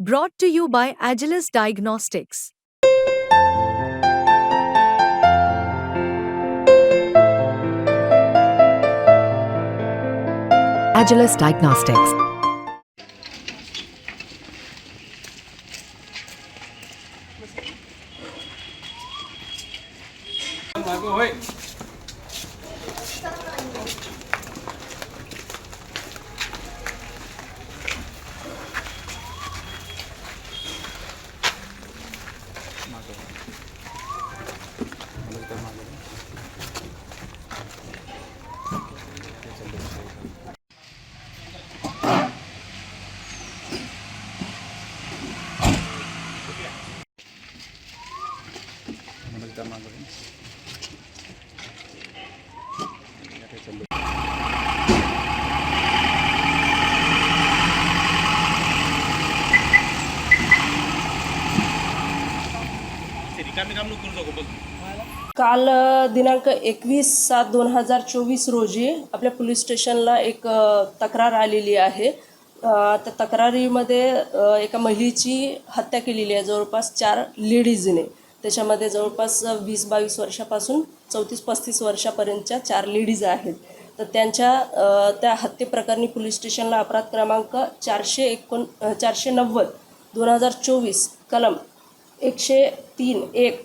Brought to you by Agilus Diagnostics. Agilus Diagnostics. काल दिनांक एकवीस सात दोन हजार चोवीस रोजी आपल्या पोलीस स्टेशनला एक तक्रार आलेली आहे. त्या तक्रारीमध्ये एका महिलेची हत्या केलेली आहे. जवळपास चार लेडीजने त्याच्यामध्ये जवळपास वीस बावीस वर्षापासून चौतीस पस्तीस वर्षापर्यंतच्या चार लेडीज आहेत. तर त्यांच्या त्या हत्येप्रकरणी पोलीस स्टेशनला अपराध क्रमांक चारशे एकोण चारशे नव्वद दोन हजार चोवीस कलम एकशे तीन एक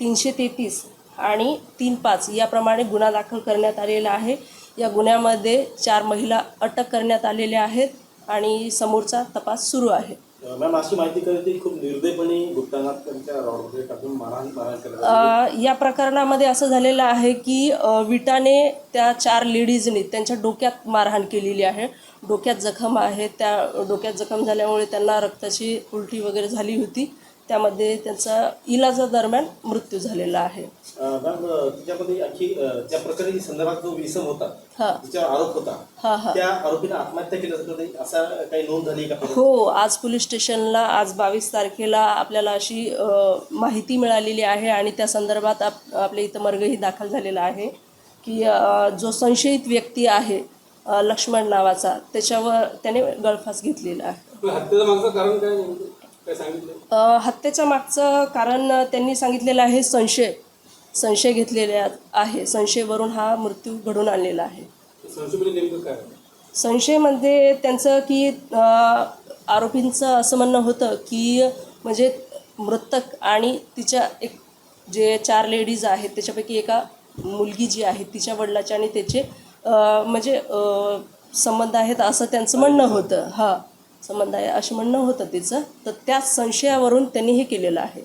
तीनशे तेहतीस आणि तीन पाच याप्रमाणे गुन्हा दाखल करण्यात आलेला आहे. या गुन्ह्यामध्ये चार महिला अटक करण्यात आलेल्या आहेत आणि समोरचा तपास सुरू आहे. मॅम अशी माहिती कळते खूप निर्दयपणे गुप्तांना त्यांच्या रॉडमध्ये टाकून मारहाण मारहाण करण्यात या प्रकरणामध्ये असं झालेलं आहे की विटाने त्या चार लेडीजनी त्यांच्या डोक्यात मारहाण केलेली आहे. डोक्यात जखम आहे. त्या डोक्यात जखम झाल्यामुळे त्यांना रक्ताची उलटी वगैरे झाली होती. त्यामध्ये त्यांचा इलाजादरम्यान मृत्यू झालेला आहे. अं, मॅम अं, तिच्यामध्ये आणखी अं, त्या प्रकरणी संदर्भात जो विसम होता हा. तिच्यावर आरोप होता हा हा. त्या आरोपीने आत्महत्या केली जात होती असा काही नोंद झाली का हो आज पोलीस स्टेशनला आज बावीस तारखेला आपल्याला अशी माहिती मिळालेली आहे आणि त्या संदर्भात आप आपल्या इथं मर्गही दाखल झालेला आहे की जो संशयित व्यक्ती आहे लक्ष्मण नावाचा त्याच्यावर त्याने गळफास घेतलेला आहे. हत्येचं मागचं कारण काय हत्येच्या मागचं कारण त्यांनी सांगितलेलं आहे संशय. संशय घेतलेले आहे. संशयवरून हा मृत्यू घडून आणलेला आहे. संशोधन नेमकं काय? संशयमध्ये त्यांचं की आरोपींचं असं म्हणणं होतं की म्हणजे मृतक आणि तिच्या एक जे चार लेडीज आहेत त्याच्यापैकी एका मुलगी जी आहे तिच्या वडिलाचे आणि त्याचे म्हणजे संबंध आहेत असं त्यांचं म्हणणं होतं. हां. संबंध आहे असं म्हणणं होतं तिचं. तर त्या संशयावरून त्यांनी हे केलेलं आहे.